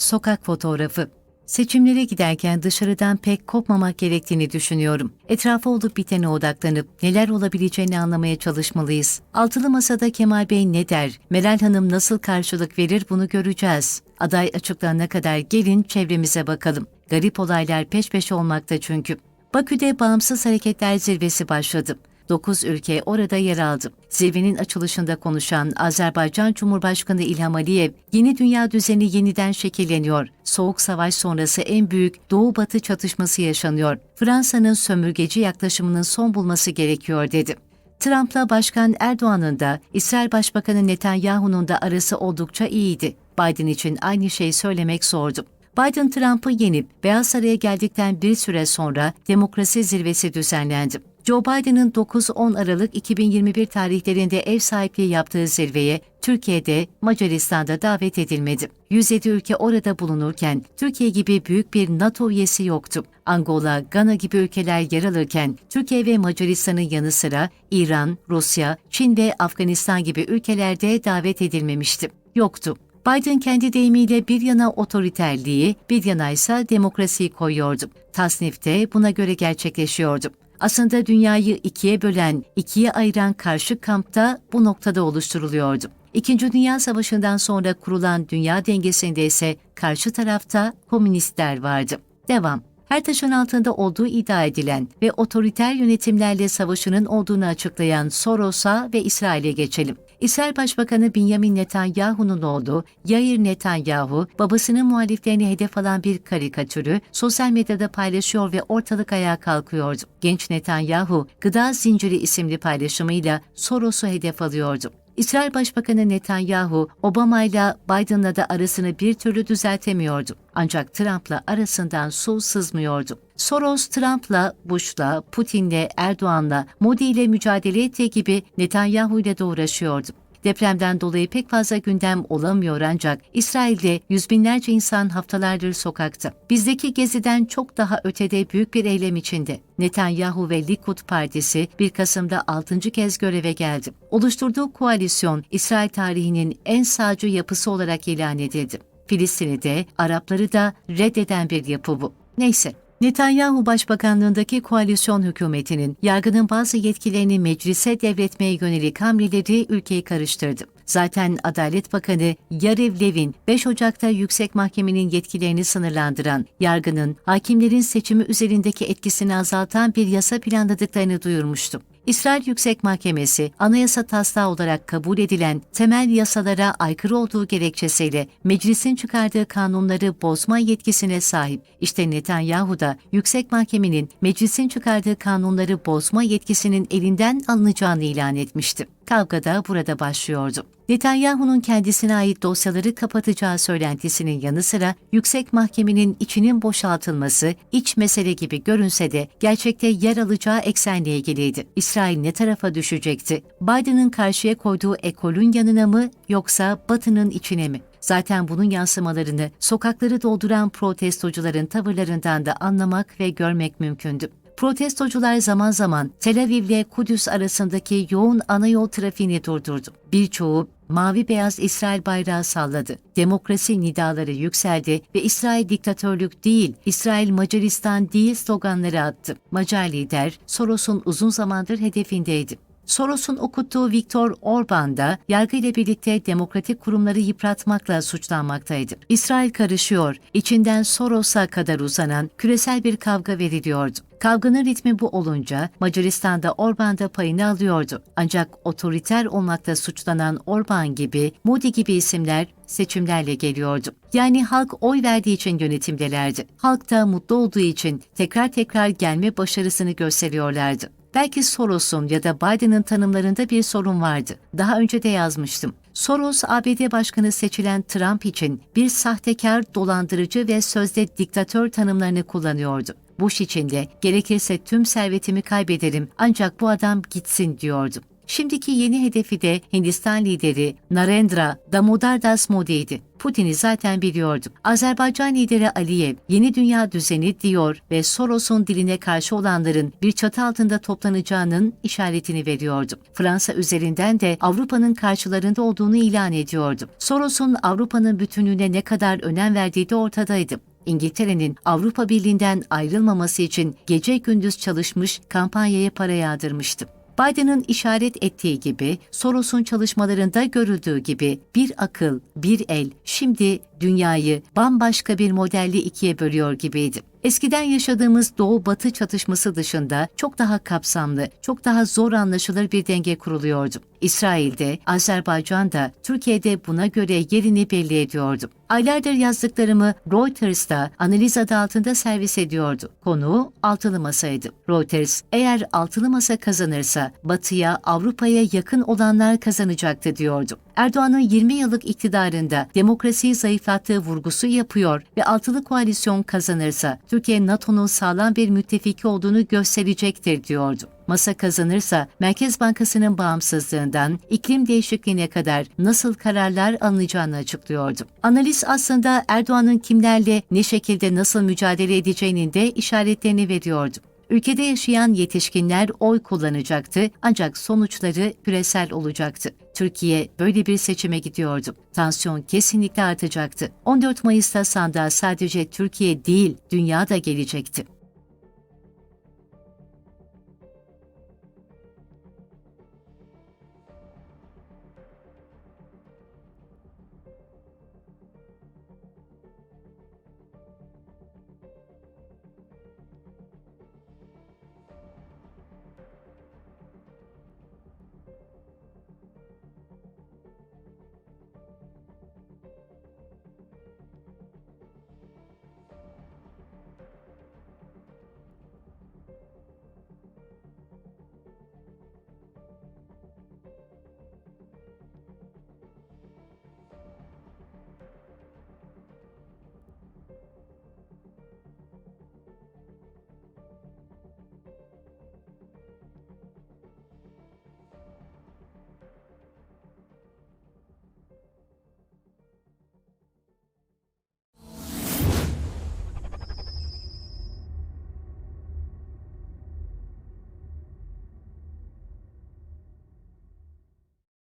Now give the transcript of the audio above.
Sokak fotoğrafı. Seçimlere giderken dışarıdan pek kopmamak gerektiğini düşünüyorum. Etrafa olup bitene odaklanıp neler olabileceğini anlamaya çalışmalıyız. Altılı Masa'da Kemal Bey ne der, Meral Hanım nasıl karşılık verir bunu göreceğiz. Aday açıklanana kadar gelin çevremize bakalım. Garip olaylar peş peşe olmakta çünkü. Bakü'de Bağımsız Hareketler Zirvesi başladı. 9 ülke orada yer aldı. Zirvenin açılışında konuşan Azerbaycan Cumhurbaşkanı İlham Aliyev, yeni dünya düzeni yeniden şekilleniyor. Soğuk savaş sonrası en büyük Doğu-Batı çatışması yaşanıyor. Fransa'nın sömürgeci yaklaşımının son bulması gerekiyor dedi. Trump'la Başkan Erdoğan'ın da İsrail Başbakanı Netanyahu'nun da arası oldukça iyiydi. Biden için aynı şeyi söylemek zordu. Biden Trump'ı yenip Beyaz Saray'a geldikten bir süre sonra demokrasi zirvesi düzenlendi. Joe Biden'ın 9-10 Aralık 2021 tarihlerinde ev sahipliği yaptığı zirveye Türkiye'de, Macaristan'da davet edilmedi. 107 ülke orada bulunurken Türkiye gibi büyük bir NATO üyesi yoktu. Angola, Gana gibi ülkeler yer alırken Türkiye ve Macaristan'ın yanı sıra İran, Rusya, Çin ve Afganistan gibi ülkelerde davet edilmemişti. Yoktu. Biden kendi deyimiyle bir yana otoriterliği, bir yana ise demokrasiyi koyuyordu. Tasnif de buna göre gerçekleşiyordu. Aslında dünyayı ikiye bölen, ikiye ayıran karşı kampta bu noktada oluşturuluyordu. İkinci Dünya Savaşı'ndan sonra kurulan dünya dengesinde ise karşı tarafta komünistler vardı. Devam. Her taşın altında olduğu iddia edilen ve otoriter yönetimlerle savaşının olduğunu açıklayan Soros'a ve İsrail'e geçelim. İsrail Başbakanı Benjamin Netanyahu'nun oğlu Yair Netanyahu, babasının muhaliflerini hedef alan bir karikatürü sosyal medyada paylaşıyor ve ortalık ayağa kalkıyordu. Genç Netanyahu, Gıda Zinciri isimli paylaşımıyla Soros'u hedef alıyordu. İsrail Başbakanı Netanyahu, Obama ile Biden'la da arasını bir türlü düzeltemiyordu. Ancak Trump'la arasından su sızmıyordu. Soros, Trump'la, Bush'la, Putin'le, Erdoğan'la, Modi ile mücadele ettiği gibi Netanyahu ile de uğraşıyordu. Depremden dolayı pek fazla gündem olamıyor ancak İsrail'de yüz binlerce insan haftalardır sokakta. Bizdeki geziden çok daha ötede büyük bir eylem içinde. Netanyahu ve Likud Partisi 1 Kasım'da 6. kez göreve geldi. Oluşturduğu koalisyon İsrail tarihinin en sağcı yapısı olarak ilan edildi. Filistin'i de, Arapları da reddeden bir yapı bu. Neyse, Netanyahu Başbakanlığındaki koalisyon hükümetinin yargının bazı yetkilerini meclise devretmeye yönelik hamleleri ülkeyi karıştırdı. Zaten Adalet Bakanı Yariv Levin 5 Ocak'ta Yüksek Mahkemenin yetkilerini sınırlandıran, yargının hakimlerin seçimi üzerindeki etkisini azaltan bir yasa planladıklarını duyurmuştu. İsrail Yüksek Mahkemesi, anayasa taslağı olarak kabul edilen temel yasalara aykırı olduğu gerekçesiyle meclisin çıkardığı kanunları bozma yetkisine sahip. İşte Netanyahu da Yüksek Mahkemenin meclisin çıkardığı kanunları bozma yetkisinin elinden alınacağını ilan etmişti. Kavga da burada başlıyordu. Netanyahu'nun kendisine ait dosyaları kapatacağı söylentisinin yanı sıra yüksek mahkemenin içinin boşaltılması iç mesele gibi görünse de gerçekte yer alacağı eksenle ilgiliydi. İsrail ne tarafa düşecekti? Biden'ın karşıya koyduğu ekolün yanına mı yoksa Batı'nın içine mi? Zaten bunun yansımalarını sokakları dolduran protestocuların tavırlarından da anlamak ve görmek mümkündü. Protestocular zaman zaman Tel Aviv ile Kudüs arasındaki yoğun anayol trafiğini durdurdu. Birçoğu mavi beyaz İsrail bayrağı salladı. Demokrasi nidaları yükseldi ve İsrail diktatörlük değil, İsrail Macaristan değil sloganları attı. Macar lider Soros'un uzun zamandır hedefindeydi. Soros'un okuttuğu Viktor Orban da yargıyla birlikte demokratik kurumları yıpratmakla suçlanmaktaydı. İsrail karışıyor, içinden Soros'a kadar uzanan küresel bir kavga veriliyordu. Kavganın ritmi bu olunca Macaristan'da Orban da payını alıyordu. Ancak otoriter olmakta suçlanan Orban gibi, Modi gibi isimler seçimlerle geliyordu. Yani halk oy verdiği için yönetimdelerdi. Halk da mutlu olduğu için tekrar tekrar gelme başarısını gösteriyorlardı. Belki Soros'un ya da Biden'ın tanımlarında bir sorun vardı. Daha önce de yazmıştım. Soros, ABD Başkanı seçilen Trump için bir sahtekar, dolandırıcı ve sözde diktatör tanımlarını kullanıyordu. Bush için de gerekirse tüm servetimi kaybederim ancak bu adam gitsin diyordu. Şimdiki yeni hedefi de Hindistan lideri Narendra Damodar Das Modi'ydi. Putin'i zaten biliyorduk. Azerbaycan lideri Aliyev, yeni dünya düzeni diyor ve Soros'un diline karşı olanların bir çatı altında toplanacağının işaretini veriyordu. Fransa üzerinden de Avrupa'nın karşılarında olduğunu ilan ediyordu. Soros'un Avrupa'nın bütünlüğüne ne kadar önem verdiği de ortadaydı. İngiltere'nin Avrupa Birliği'nden ayrılmaması için gece gündüz çalışmış, kampanyaya para yağdırmıştı. Biden'ın işaret ettiği gibi, Soros'un çalışmalarında görüldüğü gibi bir akıl, bir el şimdi dünyayı bambaşka bir modelle ikiye bölüyor gibiydi. Eskiden yaşadığımız Doğu-Batı çatışması dışında çok daha kapsamlı, çok daha zor anlaşılır bir denge kuruluyordu. İsrail'de, Azerbaycan'da, Türkiye'de buna göre yerini belli ediyordu. Aylardır yazdıklarımı Reuters'ta analiz adı altında servis ediyordu. Konu altılı masaydı. Reuters, eğer altılı masa kazanırsa Batı'ya, Avrupa'ya yakın olanlar kazanacaktı diyordu. Erdoğan'ın 20 yıllık iktidarında demokrasiyi zayıflattığı vurgusu yapıyor ve altılı koalisyon kazanırsa Türkiye NATO'nun sağlam bir müttefiki olduğunu gösterecektir diyordu. Masa kazanırsa Merkez Bankası'nın bağımsızlığından iklim değişikliğine kadar nasıl kararlar alınacağını açıklıyordu. Analiz aslında Erdoğan'ın kimlerle ne şekilde nasıl mücadele edeceğinin de işaretlerini veriyordu. Ülkede yaşayan yetişkinler oy kullanacaktı ancak sonuçları küresel olacaktı. Türkiye böyle bir seçime gidiyordu. Tansiyon kesinlikle artacaktı. 14 Mayıs'ta sandığa sadece Türkiye değil, dünya da gelecekti.